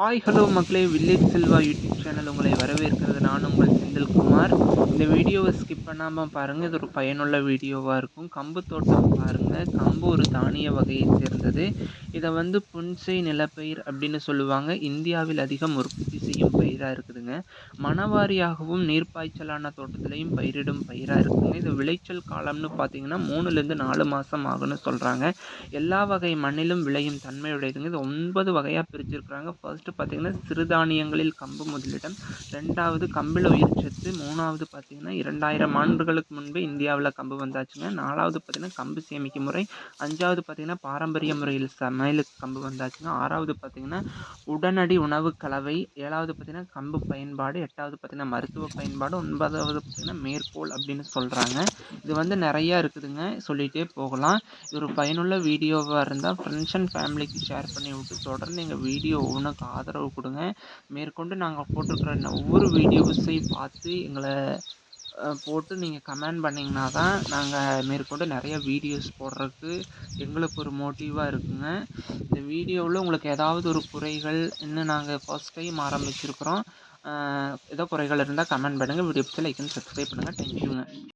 Hi hello மக்களே. Village Selva YouTube channel உங்களை வரவேற்கிறது. நான் உங்கள் செந்தில்குமார். இந்த வீடியோவை ஸ்கிப் பண்ணாமல் பாருங்கள் இது ஒரு பயனுள்ள வீடியோவாக இருக்கும். கம்பு தோட்டம் பாருங்கள் கம் ஒரு தானிய வகையை சேர்ந்தது. இதை வந்து புன்சை நிலப்பயிர் அப்படின்னு சொல்லுவாங்க. இந்தியாவில் அதிகம் உற்பத்தி செய்யும் பயிராக இருக்குதுங்க. மணவாரியாகவும் நீர்ப்பாய்ச்சலான தோட்டத்திலையும் பயிரிடும் பயிராக இருக்குதுங்க இது விளைச்சல் காலம்னு பார்த்தீங்கன்னா மூணுலேருந்து நாலு மாதம் ஆகுன்னு சொல்கிறாங்க எல்லா வகை மண்ணிலும் விளையும் தன்மையுடையதுங்க. இது ஒன்பது வகையாக பிரிச்சிருக்கிறாங்க. ஃபர்ஸ்ட்டு பார்த்தீங்கன்னா சிறுதானியங்களில் கம்பு முதலிடம். ரெண்டாவது கம்பில் உயிர் சத்து மூணாவது பார்த்தீங்கன்னா இரண்டாயிரம் ஆண்டுகளுக்கு முன்பே இந்தியாவில் கம்பு வந்தாச்சுங்க. நாலாவது பார்த்தீங்கன்னா கம்பு சேமிக்கும் முறை அஞ்சாவது பார்த்திங்கன்னா பாரம்பரிய முறையில் சமையலுக்கு கம்பு வந்தாச்சுங்க. ஆறாவது பார்த்திங்கன்னா உடனடி உணவு கலவை. ஏழாவது பார்த்திங்கன்னா கம்பு பயன்பாடு. எட்டாவது பார்த்திங்கன்னா மருத்துவ பயன்பாடு. ஒன்பதாவது பார்த்திங்கன்னா மேற்கோள் அப்படின்னு சொல்கிறாங்க இது வந்து நிறையா இருக்குதுங்க. சொல்லிகிட்டே போகலாம். இது ஒரு பயனுள்ள வீடியோவாக இருந்தால் ஃப்ரெண்ட்ஸ் அண்ட் ஃபேமிலிக்கு ஷேர் பண்ணி விட்டு தொடர்ந்து எங்கள் வீடியோ உனக்கு ஆதரவு கொடுங்க. மேற்கொண்டு நாங்கள் போட்டிருக்கிற ஒவ்வொரு வீடியோஸையும் பார்த்து எங்களை போட்டு நீங்கள் கமெண்ட் பண்ணிங்கன்னா தான் நாங்கள் மேற்கொண்டு நிறைய வீடியோஸ் போடுறதுக்கு எங்களுக்கு ஒரு மோட்டிவாக இருக்குங்க. இந்த வீடியோவில் உங்களுக்கு ஏதாவது ஒரு குறைகள் இன்னும் நாங்கள் ஃபஸ்ட் டைம் ஆரம்பிச்சிருக்கிறோம். ஏதோ குறைகள் இருந்தால் கமெண்ட் பண்ணுங்கள் வீடியோ பிடிச்ச லைக் அண்ட் சப்ஸ்கிரைப் பண்ணுங்கள் தேங்க்யூங்க